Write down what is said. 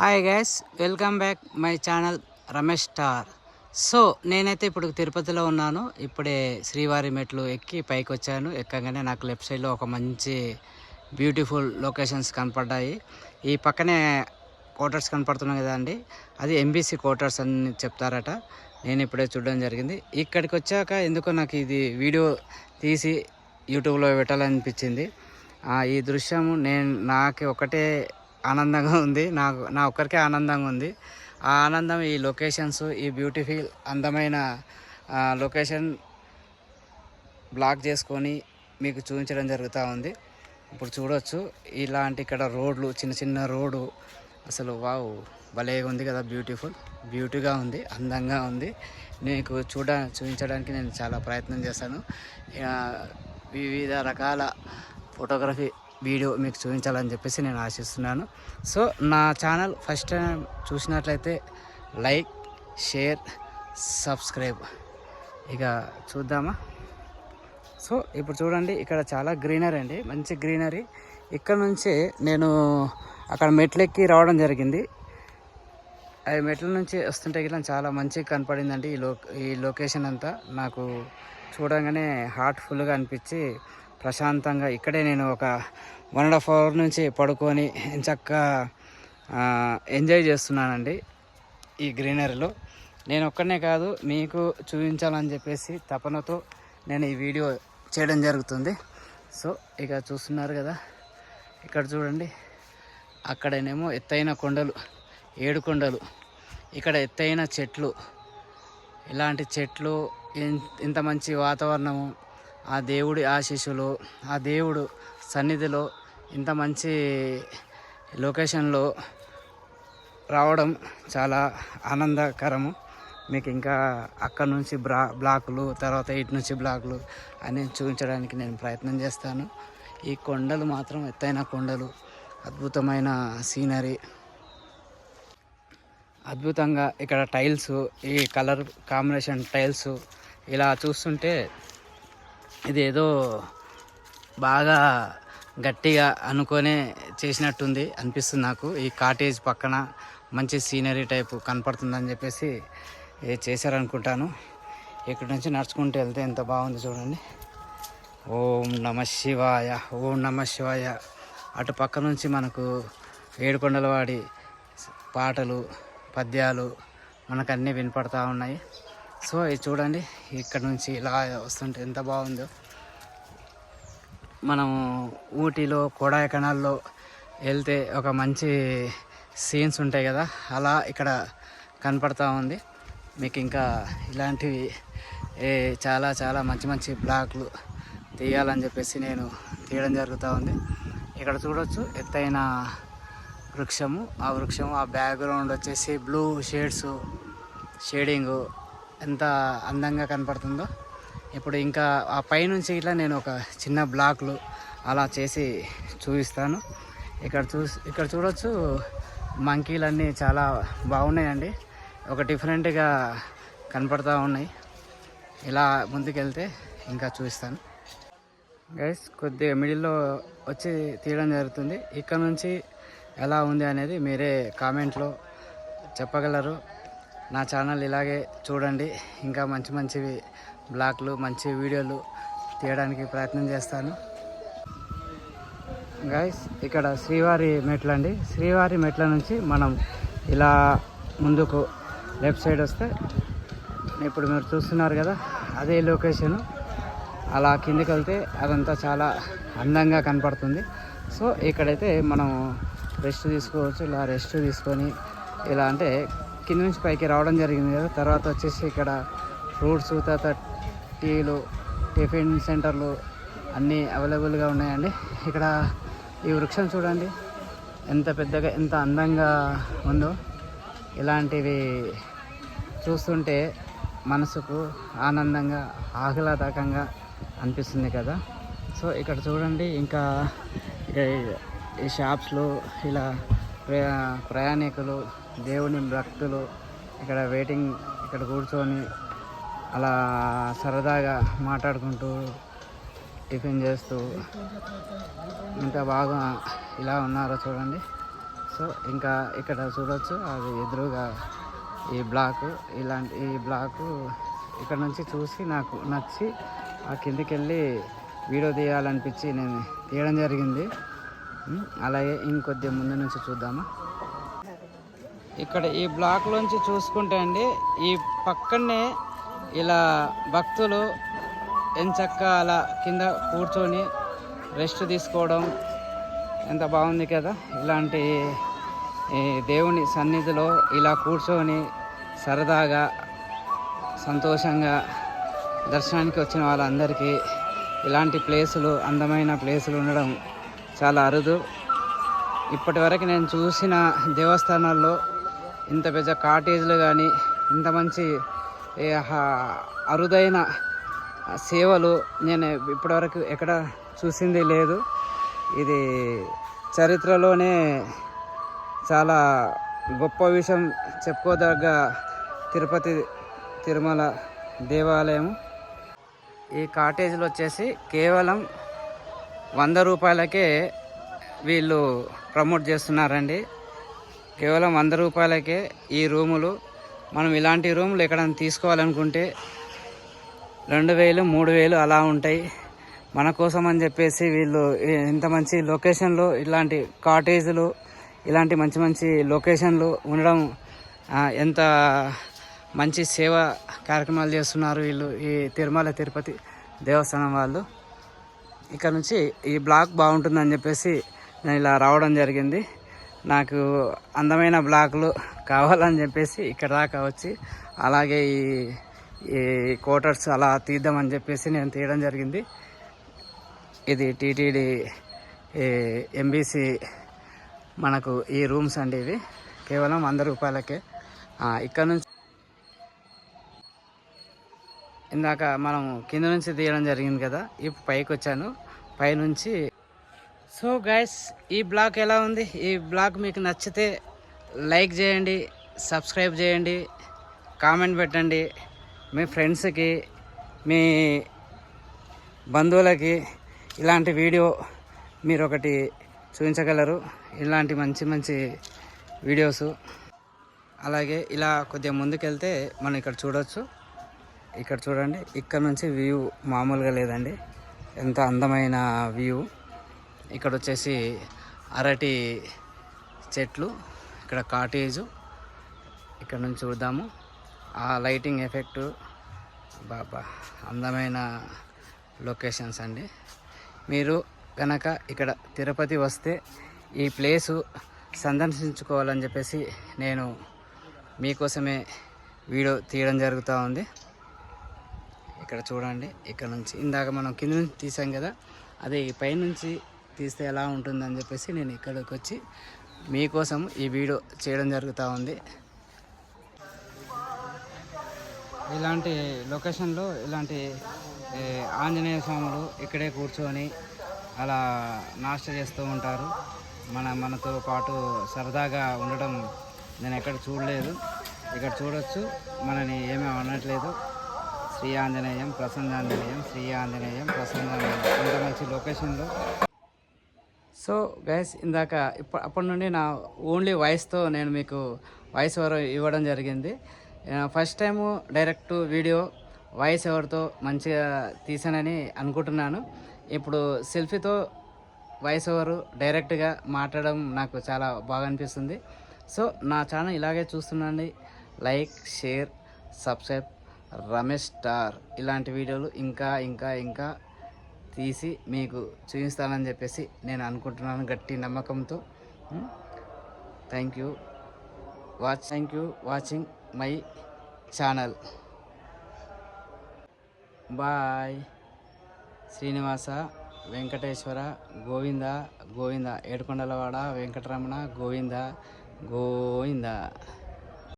Hi guys welcome back my channel Ramesh star so నేనైతే ఇప్పుడు తిరుపతిలో ఉన్నాను. ఇప్పుడే శ్రీవారి మెట్లు ఎక్కి పైకి వచ్చాను. ఎక్కగానే నాకు లెఫ్ట్ సైడ్లో ఒక మంచి బ్యూటిఫుల్ లొకేషన్స్ కనపడ్డాయి. ఈ పక్కనే క్వార్టర్స్ కనపడుతున్నాయి కదండి అది ఎంబీసీ క్వార్టర్స్ అని చెప్తారట. నేను ఇప్పుడే చూడడం జరిగింది. ఇక్కడికి వచ్చాక ఎందుకో నాకు ఇది వీడియో తీసి యూట్యూబ్లో పెట్టాలనిపించింది. ఈ దృశ్యము నేను నాకు ఒకటే ఆనందంగా ఉంది. నాకు నా ఒక్కరికే ఆనందంగా ఉంది. ఆ ఆనందం ఈ లొకేషన్స్ ఈ బ్యూటిఫుల్ అందమైన లొకేషన్ బ్లాక్ చేసుకొని మీకు చూపించడం జరుగుతూ ఉంది. ఇప్పుడు చూడొచ్చు. ఇలాంటి ఇక్కడ రోడ్లు చిన్న చిన్న రోడ్డు. అసలు వావ్ భలేగా ఉంది కదా బ్యూటిఫుల్. బ్యూటీగా ఉంది అందంగా ఉంది. మీకు చూడ చూపించడానికి నేను చాలా ప్రయత్నం చేశాను. వివిధ రకాల ఫోటోగ్రఫీ వీడియో మీకు చూపించాలని చెప్పేసి నేను ఆశిస్తున్నాను. సో నా ఛానల్ ఫస్ట్ టైం చూసినట్లయితే లైక్ షేర్ సబ్స్క్రైబ్. ఇక చూద్దామా? సో ఇప్పుడు చూడండి ఇక్కడ చాలా గ్రీనరీ అండి. మంచి గ్రీనరీ. ఇక్కడ నుంచి నేను అక్కడ మెట్లెక్కి రావడం జరిగింది. ఆ మెట్ల నుంచి వస్తుంటే గిట్ల చాలా మంచిగా కనపడిందండి ఈ లో ఈ లొకేషన్ అంతా. నాకు చూడంగానే హార్ట్ఫుల్గా అనిపించి ప్రశాంతంగా ఇక్కడే నేను ఒక వన్ అండ్ హాఫ్ అవర్ నుంచి పడుకొని చక్కగా ఎంజాయ్ చేస్తున్నానండి ఈ గ్రీనరీలో. నేను ఒక్కనే కాదు మీకు చూపించాలని చెప్పేసి తపనతో నేను ఈ వీడియో చేయడం జరుగుతుంది. సో ఇక చూస్తున్నారు కదా ఇక్కడ చూడండి అక్కడనేమో ఎత్తైన కొండలు ఏడు కొండలు ఇక్కడ ఎత్తైన చెట్లు ఇలాంటి చెట్లు ఇన్- ఇంత మంచి వాతావరణము ఆ దేవుడి ఆశీస్సులు ఆ దేవుడు సన్నిధిలో ఇంత మంచి లొకేషన్లో రావడం చాలా ఆనందకరము. మీకు ఇంకా అక్కడ నుంచి బ్లా బ్లాకులు తర్వాత ఇటు నుంచి బ్లాకులు అని చూపించడానికి నేను ప్రయత్నం చేస్తాను. ఈ కొండలు మాత్రం ఎత్తైన కొండలు అద్భుతమైన సీనరీ. అద్భుతంగా ఇక్కడ టైల్స్ ఈ కలర్ కాంబినేషన్ టైల్స్ ఇలా చూస్తుంటే ఇదేదో బాగా గట్టిగా అనుకొనే చేసినట్టుంది అనిపిస్తుంది నాకు. ఈ కాటేజ్ పక్కన మంచి సీనరీ టైపు కనపడుతుందని చెప్పేసి చేశారనుకుంటాను. ఇక్కడ నుంచి నడుచుకుంటూ వెళ్తే ఎంత బాగుంది చూడండి. ఓం నమ శివాయ ఓం నమ శివాయ. అటు పక్క నుంచి మనకు ఏడుకొండలవాడి పాటలు పద్యాలు మనకు అన్నీ వినపడతా ఉన్నాయి. సో ఇది చూడండి ఇక్కడ నుంచి ఇలా వస్తుంటే ఎంత బాగుందో. మనం ఊటీలో కొడాయికనాల్లో వెళ్తే ఒక మంచి సీన్స్ ఉంటాయి కదా అలా ఇక్కడ కనపడతా ఉంది. మీకు ఇంకా ఇలాంటివి ఏ చాలా చాలా మంచి మంచి బ్లాక్లు తీయాలని చెప్పేసి నేను తీయడం జరుగుతూ ఉంది. ఇక్కడ చూడొచ్చు ఎత్తైన వృక్షము. ఆ వృక్షము ఆ బ్యాక్గ్రౌండ్ వచ్చేసి బ్లూ షేడ్స్ షేడింగు ఎంత అందంగా కనపడుతుందో. ఇప్పుడు ఇంకా ఆ పైనుంచి ఇట్లా నేను ఒక చిన్న బ్లాక్లు అలా చేసి చూపిస్తాను. ఇక్కడ చూ ఇక్కడ చూడొచ్చు మంకీలన్నీ చాలా బాగున్నాయండి. ఒక డిఫరెంట్గా కనపడతా ఉన్నాయి. ఇలా ముందుకెళ్తే ఇంకా చూపిస్తాను. గైస్ కొద్దిగా మిడిల్లో వచ్చి తీయడం జరుగుతుంది. ఇక్కడ నుంచి ఎలా ఉంది అనేది మీరే కామెంట్లో చెప్పగలరు. నా ఛానల్ ఇలాగే చూడండి. ఇంకా మంచి మంచివి బ్లాగ్లు మంచి వీడియోలు తీయడానికి ప్రయత్నం చేస్తాను. గాయస్ ఇక్కడ శ్రీవారి మెట్లు అండి. శ్రీవారి మెట్ల నుంచి మనం ఇలా ముందుకు లెఫ్ట్ సైడ్ వస్తే ఇప్పుడు మీరు చూస్తున్నారు కదా అదే లొకేషను అలా కిందికి వెళ్తే అదంతా చాలా అందంగా కనపడుతుంది. సో ఇక్కడైతే మనం రెస్ట్ తీసుకోవచ్చు ఇలా రెస్ట్ తీసుకొని ఇలా అంటే కింద నుంచి పైకి రావడం జరిగింది కదా. తర్వాత వచ్చేసి ఇక్కడ ఫ్రూట్స్ తర్వాత టీలు టిఫిన్ సెంటర్లు అన్నీ అవైలబుల్గా ఉన్నాయండి. ఇక్కడ ఈ వృక్షం చూడండి. ఎంత పెద్దగా ఎంత అందంగా ఉందో. ఇలాంటివి చూస్తుంటే మనసుకు ఆనందంగా ఆహ్లాదకంగా అనిపిస్తుంది కదా. సో ఇక్కడ చూడండి ఇంకా ఇక ఈ- షాప్స్లో ఇలా ప్రయాణికులు దేవుని భక్తులు ఇక్కడ వెయిటింగ్ ఇక్కడ కూర్చొని అలా సరదాగా మాట్లాడుకుంటూ టిఫిన్ చేస్తూ ఇంకా బాగా ఇలా ఉన్నారో చూడండి. సో ఇంకా ఇక్కడ చూడొచ్చు అది ఎదురుగా ఈ బ్లాక్ ఇలాంటి ఈ బ్లాకు ఇక్కడ నుంచి చూసి నాకు నచ్చి ఆ కిందికి వెళ్ళి వీడియో తీయాలనిపించి నేను తీయడం జరిగింది. అలాగే ఇంకొద్ది ముందు నుంచి చూద్దామా? ఇక్కడ ఈ బ్లాక్లోంచి చూసుకుంటే అండి ఈ పక్కనే ఇలా భక్తులు ఎంచక్క అలా కింద కూర్చొని రెస్ట్ తీసుకోవడం ఎంత బాగుంది కదా. ఇలాంటి ఈ దేవుని సన్నిధిలో ఇలా కూర్చొని సరదాగా సంతోషంగా దర్శనానికి వచ్చిన వాళ్ళందరికీ ఇలాంటి ప్లేసులు అందమైన ప్లేసులు ఉండడం చాలా అరుదు. ఇప్పటి వరకు నేను చూసిన దేవస్థానాల్లో ఇంత పెద్ద కాటేజ్లు కానీ ఇంత మంచి అరుదైన సేవలు నేను ఇప్పటివరకు ఎక్కడ చూసింది లేదు. ఇది చరిత్రలోనే చాలా గొప్ప విషయం చెప్పుకోదగ్గ తిరుపతి తిరుమల దేవాలయం. ఈ కాటేజీలు వచ్చేసి కేవలం వంద రూపాయలకే వీళ్ళు ప్రమోట్ చేస్తున్నారండి. కేవలం వంద రూపాయలకే ఈ రూములు. మనం ఇలాంటి రూములు ఎక్కడైనా తీసుకోవాలనుకుంటే రెండు వేలు మూడు వేలు అలా ఉంటాయి. మన కోసం అని చెప్పేసి వీళ్ళు ఇంత మంచి లొకేషన్లో ఇలాంటి కాటేజీలు ఇలాంటి మంచి మంచి లొకేషన్లు ఉండడం ఎంత మంచి సేవ కార్యక్రమాలు చేస్తున్నారు వీళ్ళు ఈ తిరుమల తిరుపతి దేవస్థానం వాళ్ళు. ఇక్కడ నుంచి ఈ బ్లాక్ బాగుంటుందని చెప్పేసి నేను ఇలా రావడం జరిగింది. నాకు అందమైన బ్లాకులు కావాలని చెప్పేసి ఇక్కడ దాకా వచ్చి అలాగే ఈ ఈ కోటర్స్ అలా తీద్దామని చెప్పేసి నేను తీయడం జరిగింది. ఇది టీటీడీ ఎంబీసీ మనకు ఈ రూమ్స్ అండి ఇవి. కేవలం వంద రూపాయలకే. ఇక్కడ నుంచి ఇందాక మనం కింద నుంచి తీయడం జరిగింది కదా ఇప్పుడు పైకి వచ్చాను. పైనుంచి సో గైస్ ఈ బ్లాగ్ ఎలా ఉంది? ఈ బ్లాగ్ మీకు నచ్చితే లైక్ చేయండి సబ్స్క్రైబ్ చేయండి కామెంట్ పెట్టండి. మీ ఫ్రెండ్స్కి మీ బంధువులకి ఇలాంటి వీడియో మీరు ఒకటి చూపించగలరు. ఇలాంటి మంచి మంచి వీడియోస్. అలాగే ఇలా కొద్దిగా ముందుకెళ్తే మనం ఇక్కడ చూడవచ్చు ఇక్కడ చూడండి. ఇక్కడ నుంచి వ్యూ మామూలుగా లేదండి. ఎంత అందమైన వ్యూ. ఇక్కడ వచ్చేసి అరటి చెట్లు ఇక్కడ కాటేజు. ఇక్కడ నుంచి చూద్దాము. ఆ లైటింగ్ ఎఫెక్టు బాబా అందమైన లొకేషన్స్ అండి. మీరు కనుక ఇక్కడ తిరుపతి వస్తే ఈ ప్లేసు సందర్శించుకోవాలని చెప్పేసి నేను మీకోసమే వీడియో తీయడం జరుగుతూ ఉంది. ఇక్కడ చూడండి ఇక్కడ నుంచి. ఇందాక మనం కింద నుంచి తీసాం కదా అదే ఈ పైనుంచి తీస్తే ఎలా ఉంటుందని చెప్పేసి నేను ఇక్కడికి వచ్చి మీకోసం ఈ వీడియో చేయడం జరుగుతూ ఉంది. ఇలాంటి లొకేషన్లో ఇలాంటి ఆంజనేయ స్వాములు ఇక్కడే కూర్చొని అలా నాష్ట చేస్తూ ఉంటారు. మన మనతో పాటు సరదాగా ఉండడం నేను ఎక్కడ చూడలేదు. ఇక్కడ చూడొచ్చు మనని ఏమీ అనట్లేదు. శ్రీ ఆంజనేయం ప్రసన్నాంజనేయం శ్రీ ఆంజనేయం ప్రసన్నాంజనేయం ఇంత మంచి లొకేషన్లో. సో గైస్ ఇందాక ఇప్ప అప్పటి నుండి నా ఓన్లీ వాయిస్తో నేను మీకు వాయిస్ ఓవర్ ఇవ్వడం జరిగింది. First time direct video voice ఓవర్తో మంచిగా తీసానని అనుకుంటున్నాను. ఇప్పుడు సెల్ఫీతో వాయిస్ ఓవర్ డైరెక్ట్గా మాట్లాడడం నాకు చాలా బాగా అనిపిస్తుంది. సో నా ఛానల్ ఇలాగే చూస్తుండండి. Like share subscribe. Ramesh star. ఇలాంటి వీడియోలు ఇంకా ఇంకా ఇంకా తీసి మీకు చూపిస్తానని చెప్పేసి నేను అనుకుంటున్నాను గట్టి నమ్మకంతో. Thank you watch thank you watching my channel bye Srinivasa Venkateswara Govinda Govinda Edukondalavada Venkataramana Govinda Govinda.